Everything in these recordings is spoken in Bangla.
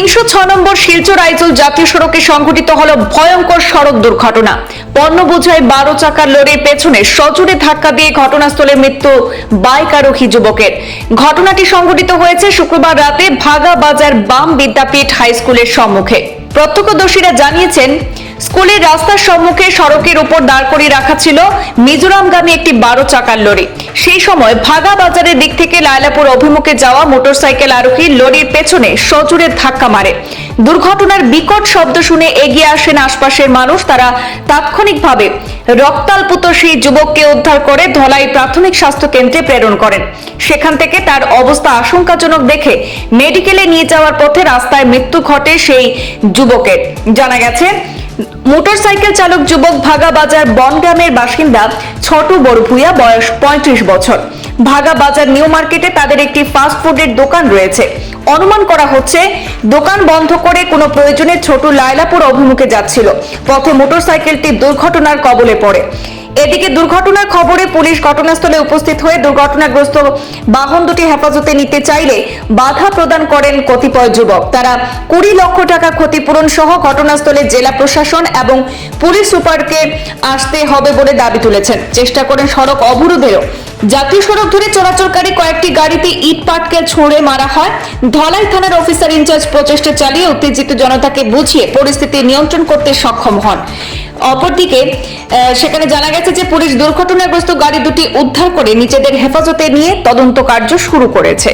তিনশো ছ নম্বর শিলচর আইজল জাতীয় সড়কে সংঘটিত হল ভয়ঙ্কর সড়ক দুর্ঘটনা। পণ্য বোঝায় বারো চাকার লরির পেছনে সজোরে ধাক্কা দিয়ে ঘটনাস্থলে মৃত্যু বাইক আরোহী যুবকের। ঘটনাটি সংঘটিত হয়েছে শুক্রবার রাতে ভাগা বাজার বাম বিদ্যাপীঠ হাই স্কুলের সম্মুখে। প্রত্যক্ষদর্শীরা জানিয়েছেন স্কুলের রাস্তার সম্মুখে সড়কের উপর দাঁড় করিয়ে রাখা ছিল মিজোরামগামী একটি বারো চাকার লরি। সেই সময় ভাগা বাজারের দিক থেকে লায়লাপুর অভিমুখে যাওয়া মোটরসাইকেল আরোহী লরির পেছনে সজোরে ধাক্কা মারে। দুর্ঘটনার বিকট শব্দ শুনে এগিয়ে আসেন আশপাশের মানুষ। তারা তাৎক্ষণিকভাবে রক্তাল্পুত সেই যুবককে উদ্ধার করে ধলাই প্রাথমিক স্বাস্থ্য কেন্দ্রে প্রেরণ করেন। সেখান থেকে তার অবস্থা আশঙ্কাজনক দেখে মেডিকেলে নিয়ে যাওয়ার পথে রাস্তায় মৃত্যু ঘটে সেই যুবকের। জানা গেছে মোটরসাইকেল চালক যুবক ভাগা বাজার বনগ্রামের বাসিন্দা ছোট বড়ভুইয়া বয়স পঁয়ত্রিশ বছর। ভাগা বাজার নিউ মার্কেটে তাদের একটি ফাস্ট ফুডের দোকান রয়েছে। অনুমান করা হচ্ছে দোকান বন্ধ করে কোনো প্রয়োজনে ছোট লায়লাপুর অভিমুখে যাচ্ছিল। পথে মোটরসাইকেলটি দুর্ঘটনার কবলে পড়ে। এদিকে দুর্ঘটনার খবরে পুলিশ ঘটনাস্থলে উপস্থিত হয়ে দুর্ঘটনাগ্রস্ত বাহন দুটি হেফাজতে নিতে চাইলে বাধা প্রদান করেন কতিপয় যুবক। তারা কুড়ি লক্ষ টাকা ক্ষতিপূরণ সহ ঘটনাস্থলে জেলা প্রশাসন এবং পুলিশ সুপারকে আসতে হবে বলে দাবি তুলেছেন। চেষ্টা করেন সড়ক অবরোধেরও জাতীয় সড়ক ধরে চলাচলকারী কয়েকটি গাড়িতে ইট পাটকেল ছুঁড়ে মারা হয়। ধলাই থানার অফিসার ইনচার্জ প্রচেষ্টা চালিয়ে উত্তেজিত জনতাকে বুঝিয়ে পরিস্থিতি নিয়ন্ত্রণ করতে সক্ষম হন। অপরদিকে সেখানে জানা গেছে যে পুলিশ দুর্ঘটনাগ্রস্ত গাড়ি দুটি উদ্ধার করে নিজেদের হেফাজতে নিয়ে তদন্ত কার্য শুরু করেছে।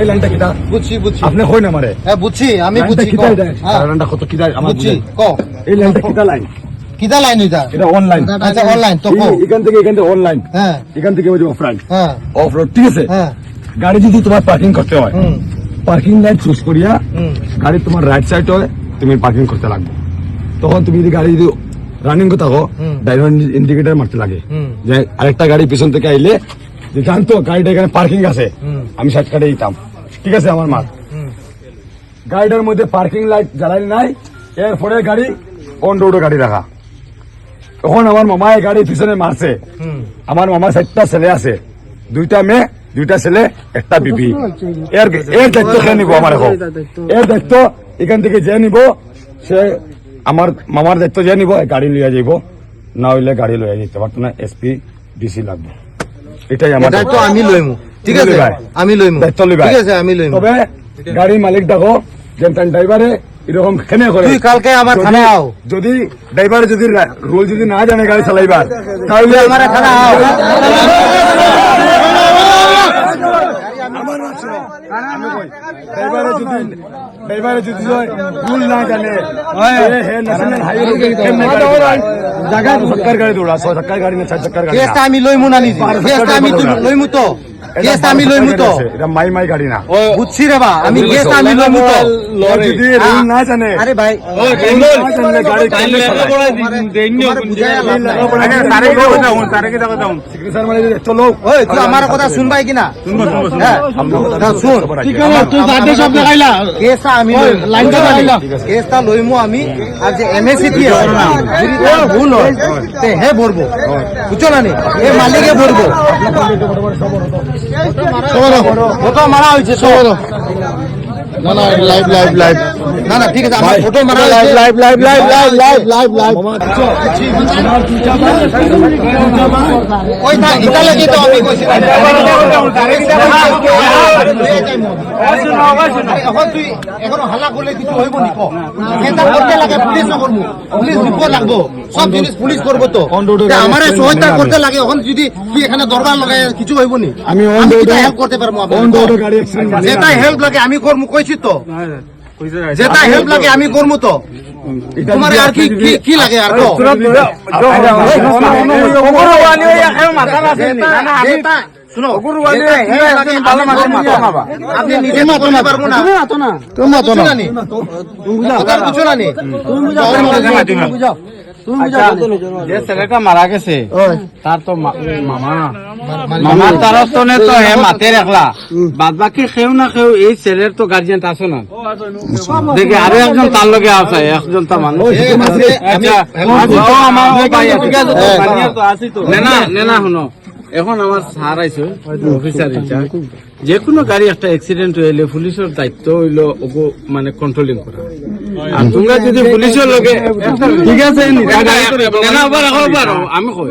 এই লাইনটা কিটা বুঝছি বুঝছি। আপনি কই না মারে হ্যাঁ বুঝছি আমি বুঝছি হ্যাঁ, কত কিটা বুঝছি। ক এই লাইনটা কিটা লাইন। কিতা লাইন এটা? এটা অনলাইন আচ্ছা অনলাইন তো কো এখান থেকে এখান থেকে অনলাইন হ্যাঁ। এখান থেকে ওই যে অফলাইন হ্যাঁ। অফ রোড ঠিক আছে? হ্যাঁ। গাড়ি যদি তোমার পার্কিং করতে হয় পার্কিং লাইন চুজ করিয়া গাড়ি তোমার রাইট সাইড হয় তুমি পার্কিং করতে লাগবে। তখন তুমি যদি গাড়ি যদি রানিং থাকো হুম। ড্রাইভার ইন্ডিকেটার মারতে লাগে। যে আরেকটা গাড়ি পিছন থেকে আইলে যে জানতো গাড়িটা এখানে পার্কিং আছে আমি সাইড কাটে দিতাম। ঠিক আছে আমার মার গাড়িটার মধ্যে পার্কিং লাইট জ্বালাই নাই এরপরে গাড়ি অন রোডে গাড়ি রাখা। তখন আমার মামায় গাড়ি পিছনে মারছে আমার মামার চারটা ছেলে আছে। দুইটা মেয়ে দুইটা ছেলে একটা বিবি। এর এর দায়িত্ব কে নিব আমার এখন এর দায়িত্ব এখান থেকে যে নিব সে আমার মামার দায়িত্ব যে নিব গাড়ি লইয়া যাইব না হইলে গাড়ি লইয়া যেতে পারতো না এসপি ডিসি লাগবে। এটাই আমার তো আমি লইমু ঠিক আছে। আমি লইমু দায়িত্ব লইবাই। ঠিক আছে আমি লইমু তবে গাড়ির মালিক দেখো যে ড্রাইভারে এরকম খেনে করে? তুই কালকে আমার থানায় আও। যদি ড্রাইভার যদি রুল যদি না জানে গাড়ি চালাইবার তাহলে আমার থানা আও। ড্রাইভারে যদি ড্রাইভারে যদি রুল না জানে ন্যাশনাল হাইওয়ে জায়গা সরকার গাড়ি দৌড়া সরকার গাড়ি না চার চাকার গাড়ি আমি লইমু না নিজে। আমি লইমু তো। কেসটা আমি লইমু তো। এটা মাই মাই গাড়ি না। বুঝছি রে বা আমি কেসটা আমি লইমু তো। যদি রুল না জানে আরে ভাই। না জানলে গাড়ি কেমনে চালায়? তোমারে বুঝাই লাভ নাই। সিগনেচার মানে চলো ওই তুই আমার কথা শুনবাই কিনা? হ্যাঁ। না, শুন। কেসটা আমি লইমু। কেসটা লইমু আমি। আর যে এমএসি দিয়ে যদি তার ভুল হয়। তে হে ভরবো। বুঝছ না নি? এ মালিকে ভরবো। ফটো মারা হয়েছে তো না না লাইভ লাইভ লাইভ না না ঠিক আছে আমার ফটো মারা live live live live live live live ওই না এটা লাগি তো আমি কইছি এখন তুই এখন হালা করলে কিছু হইব নি কো। এটা করতে লাগে পুলিশ করব? পুলিশ রিপোর্ট লাগবো। সব জিনিস পুলিশ করব তো। আমারে সহায়তা করতে লাগে এখন যদি তুই এখানে দরকার লাগাই কিছু হইব নি। আমি এ- হেল্প করতে পারব গাড়ি মানে যেটা। হেল্প লাগে আমি করব। কইছি তো যেটা হেল্প লাগে আমি করব তো তোমার আর কি কি- লাগে আর শুনো আমি। আপনি নিজে তো করতে পারব না তুমি মাতো না কথা বুঝছ না নি যে ছেলেটা মারা গেছে তার তো মামা। মামার তারস্তনে তো হে মাতে রাখলা। বাদ বাকি কেউ না কেউ এই ছেলের তো গার্জিয়ান আছে না। দেখি আরও একজন তার লগে আছে একজন মানুষ। আচ্ছা, আছে। হ্যাঁ। নেনা নেনা শুনো। এখন আমার স্যার আইছে অফিসার ইনচার্জ যে কোনো গাড়ি একটা অ্যাক্সিডেন্ট হইলে পুলিশের দায়িত্ব হইল ওগো মানে কন্ট্রোলিং করা। আর তোমরা যদি পুলিশের লগে ঠিক আছে আমি কই?